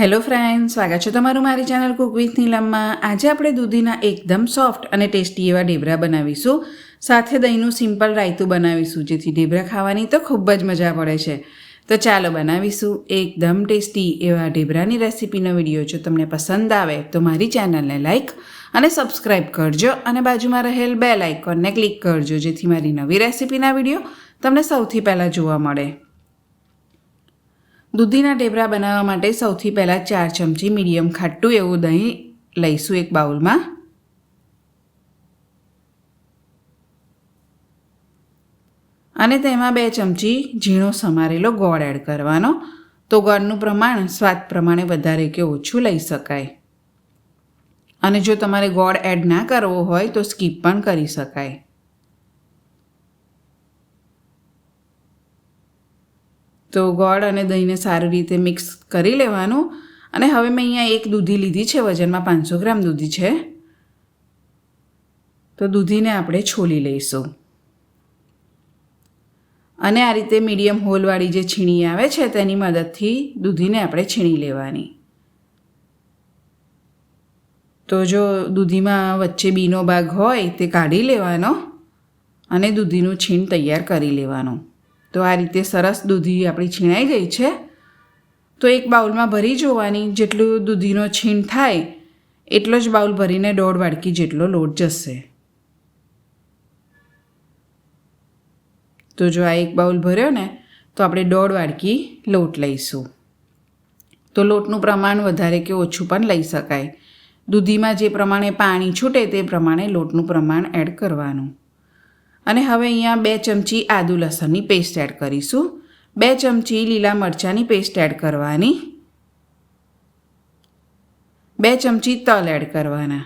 Hello friend સ્વાગત છે તમારું મારી ચેનલ કુક વિથ નીલમમાં આજે આપણે દૂધીના એકદમ સોફ્ટ અને ટેસ્ટી એવા ઢેબરા બનાવીશું. સાથે દહીંનું સિમ્પલ રાયતું બનાવીશું, જેથી ઢેબરા ખાવાની તો ખૂબ જ મજા પડે છે. તો ચાલો બનાવીશું એકદમ ટેસ્ટી એવા ઢેબરાની રેસીપીનો વીડિયો જો તમને પસંદ આવે તો મારી ચેનલને લાઇક અને સબસ્ક્રાઇબ કરજો અને બાજુમાં રહેલ બેલ આઇકોનને ક્લિક કરજો, જેથી મારી નવી રેસીપીના વીડિયો તમને સૌથી પહેલાં જોવા મળે. દૂધીના ઢેબરા બનાવવા માટે સૌથી પહેલાં ચાર ચમચી મીડિયમ ખાટું એવું દહીં લઈશું એક બાઉલમાં. અને તેમાં બે ચમચી ઝીણો સમારેલો ગોળ એડ કરવાનો. તો ગોળનું પ્રમાણ, સ્વાદ પ્રમાણે વધારે કે ઓછું લઈ શકાય. અને જો તમારે ગોળ એડ ના કરવો હોય તો સ્કીપ પણ કરી શકાય. તો ગોળ અને દહીંને સારી રીતે મિક્સ કરી લેવાનું. અને હવે મેં અહીંયા એક દૂધી લીધી છે, વજનમાં પાંચસો ગ્રામ દૂધી છે. તો દૂધીને આપણે છોલી લઈશું. અને આ રીતે મીડિયમ હોલવાળી જે છીણી આવે છે, તેની મદદથી દૂધીને આપણે છીણી લેવાની. તો જો દૂધીમાં વચ્ચે બીનો ભાગ હોય, તે કાઢી લેવાનો અને દૂધીનું છીણ તૈયાર કરી લેવાનું. તો આ રીતે સરસ દૂધી આપણી છીણાઈ ગઈ છે. તો એક બાઉલમાં ભરી જોવાની જેટલું દૂધીનો છીણ થાય, એટલો જ બાઉલ ભરીને દોઢ વાડકી જેટલો લોટ જશે. તો જો આ એક બાઉલ ભર્યો ને, તો આપણે દોઢ વાડકી લોટ લઈશું. તો લોટનું પ્રમાણ વધારે કે ઓછું પણ લઈ શકાય. દૂધીમાં જે પ્રમાણે પાણી છૂટે તે પ્રમાણે લોટનું પ્રમાણ એડ કરવાનું. અને હવે અહીંયા બે ચમચી આદુ લસણની પેસ્ટ એડ કરીશું. બે ચમચી લીલા મરચાંની પેસ્ટ એડ કરવાની. બે ચમચી તલ એડ કરવાના.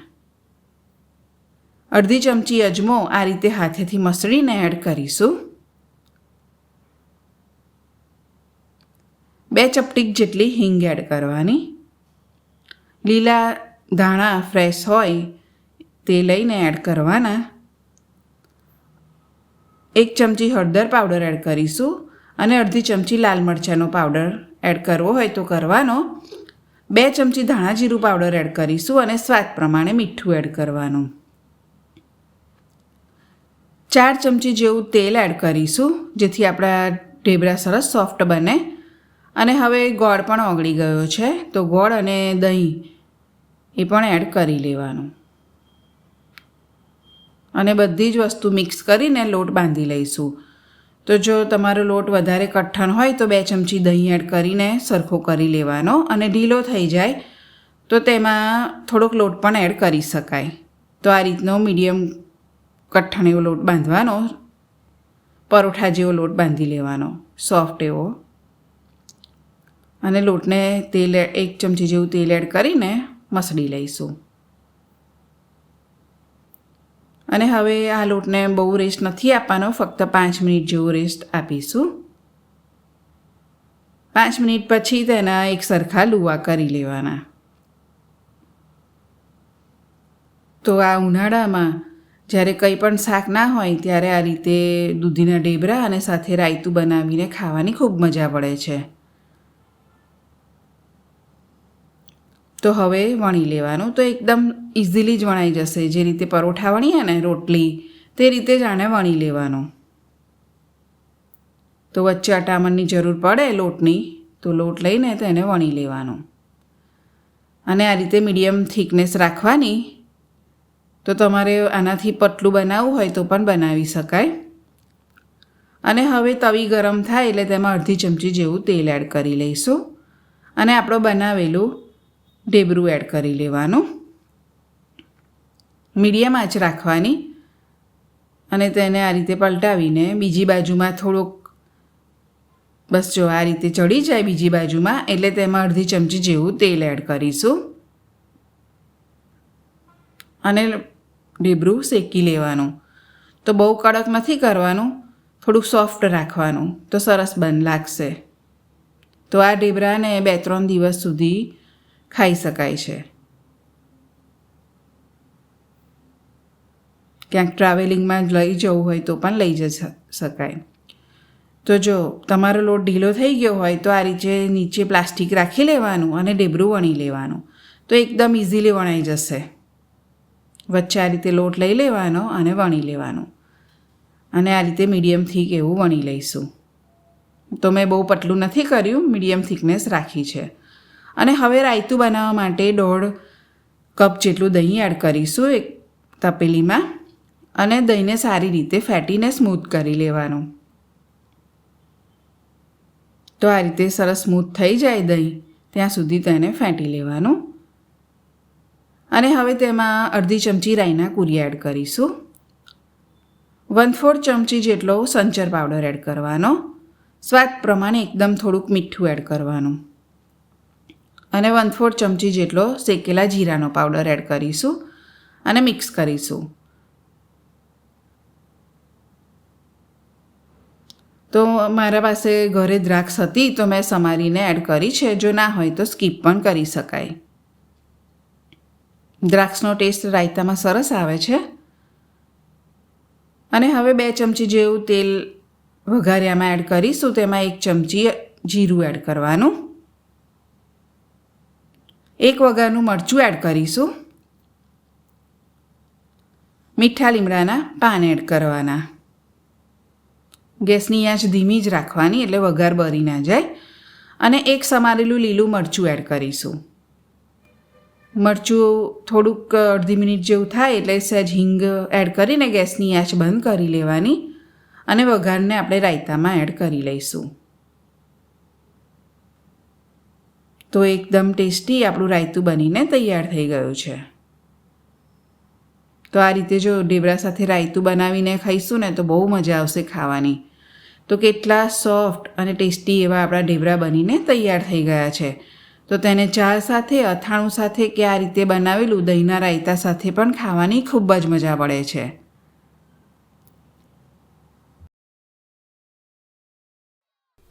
અડધી ચમચી અજમો આ રીતે હાથેથી મસળીને એડ કરીશું. બે ચપટીક જેટલી હિંગ એડ કરવાની. લીલા ધાણા ફ્રેશ હોય તે લઈને એડ કરવાના. એક ચમચી હળદર પાવડર એડ કરીશું અને અડધી ચમચી લાલ મરચાંનો પાવડર એડ કરવો હોય તો કરવાનો. બે ચમચી ધાણા જીરું પાવડર એડ કરીશું અને સ્વાદ પ્રમાણે મીઠું એડ કરવાનું. ચાર ચમચી જેવું તેલ એડ કરીશું, જેથી આપણા ઢેબરા સરસ સોફ્ટ બને. અને હવે ગોળ પણ ઓગળી ગયો છે, તો ગોળ અને દહીં એ પણ એડ કરી લેવાનું. અને બધી જ વસ્તુ મિક્સ કરીને લોટ બાંધી લઈશું. તો જો તમારો લોટ વધારે કઠણ હોય તો બે ચમચી દહીં એડ કરીને સરખો કરી લેવાનો અને ઢીલો થઈ જાય તો તેમાં થોડોક લોટ પણ એડ કરી શકાય. તો આ રીતનો મીડિયમ કઠણ એવો લોટ બાંધવાનો, પરોઠા જેવો લોટ બાંધી લેવાનો, સોફ્ટ એવો. અને લોટને તેલ, એક ચમચી જેવું તેલ એડ કરીને મસળી લઈશું. અને હવે આ લોટને બહુ રેસ્ટ નથી આપવાનો, ફક્ત પાંચ મિનિટ જેવો રેસ્ટ આપીશું. પાંચ મિનિટ પછી તેના એક સરખા લુવા કરી લેવાના. તો આ ઉનાળામાં જ્યારે કંઈ પણ શાક ના હોય ત્યારે આ રીતે દૂધીના ઢેબરા અને સાથે રાયતું બનાવીને ખાવાની ખૂબ મજા પડે છે. તો હવે વણી લેવાનું. તો એકદમ ઇઝીલી જ વણાઈ જશે. જે રીતે પરોઠા વણીએ ને, રોટલી, તે રીતે જ આને વણી લેવાનું. તો વચ્ચે અટામણની જરૂર પડે લોટની, તો લોટ લઈને તેને વણી લેવાનો. અને આ રીતે મીડિયમ થિકનેસ રાખવાની. તો તમારે આનાથી પતલું બનાવવું હોય તો પણ બનાવી શકાય. અને હવે તવી ગરમ થાય એટલે તેમાં અડધી ચમચી જેવું તેલ એડ કરી લઈશું. અને આપણો બનાવેલું ઢેબરું એડ કરી લેવાનું. મીડિયમ આંચ રાખવાની અને તેને આ રીતે પલટાવીને બીજી બાજુમાં થોડોક બસ જો આ રીતે ચડી જાય બીજી બાજુમાં એટલે તેમાં અડધી ચમચી જેવું તેલ એડ કરીશું. અને ઢેબરું શેકી લેવાનું. તો બહુ કડક નથી કરવાનું, થોડુંક સોફ્ટ રાખવાનું. તો સરસ બન લાગશે. તો આ ઢેબરાને બે ત્રણ દિવસ સુધી ખાઈ શકાય છે. ક્યાંક ટ્રાવેલિંગમાં લઈ જવું હોય તો પણ લઈ જઈ શકાય. તો જો તમારો લોટ ઢીલો થઈ ગયો હોય તો આ રીતે નીચે પ્લાસ્ટિક રાખી લેવાનું અને ઢેબરું વણી લેવાનું. તો એકદમ ઇઝીલી વણાઈ જશે. વચ્ચે આ રીતે લોટ લઈ લેવાનો અને વણી લેવાનો. અને આ રીતે મીડિયમ થીક એવું વણી લઈશું. તો મેં બહુ પતલું નથી કર્યું, મીડિયમ થિકનેસ રાખી છે. અને હવે રાયતું બનાવવા માટે દોઢ કપ જેટલું દહીં એડ કરીશું એક તપેલીમાં અને દહીંને સારી રીતે ફેટીને સ્મૂથ કરી લેવાનું. તો આ રીતે સરસ સ્મૂથ થઈ જાય દહીં, ત્યાં સુધી તેને ફેંટી લેવાનું. અને હવે તેમાં અડધી ચમચી રાઈના કુરી એડ કરીશું. વન ફોર્થ ચમચી જેટલો સંચર પાવડર એડ કરવાનો. સ્વાદ પ્રમાણે એકદમ થોડુંક મીઠું એડ કરવાનું. અને વન ફોર્થ ચમચી જેટલો શેકેલા જીરાનો પાવડર એડ કરીશું અને મિક્સ કરીશું. તો મારા પાસે ઘરે દ્રાક્ષ હતી તો મેં સમારીને એડ કરી છે. જો ના હોય તો સ્કીપ પણ કરી શકાય. દ્રાક્ષનો ટેસ્ટ રાયતામાં સરસ આવે છે. અને હવે બે ચમચી જેવું તેલ વઘાર્યામાં એડ કરીશું. તેમાં એક ચમચી જીરું એડ કરવાનું. એક વઘારનું મરચું એડ કરીશું. મીઠા લીમડાના પાન એડ કરવાના. ગેસની આંચ ધીમી જ રાખવાની એટલે વઘાર બળી ના જાય. અને એક સમારેલું લીલું મરચું એડ કરીશું. મરચું થોડુંક અડધી મિનિટ જેવું થાય એટલે સહેજ હિંગ એડ કરીને ગેસની આંચ બંધ કરી લેવાની. અને વઘારને આપણે રાયતામાં એડ કરી લઈશું. તો એકદમ ટેસ્ટી આપણું રાયતું બનીને તૈયાર થઈ ગયું છે. તો આ રીતે જો ઢેબરા સાથે રાયતું બનાવીને ખાઈશું ને તો બહુ મજા આવશે ખાવાની. તો કેટલા સોફ્ટ અને ટેસ્ટી એવા આપણા ઢેબરા બનીને તૈયાર થઈ ગયા છે. તો તેને ચા સાથે, અથાણું સાથે કે આ રીતે બનાવેલું દહીંના રાયતા સાથે પણ ખાવાની ખૂબ જ મજા પડે છે.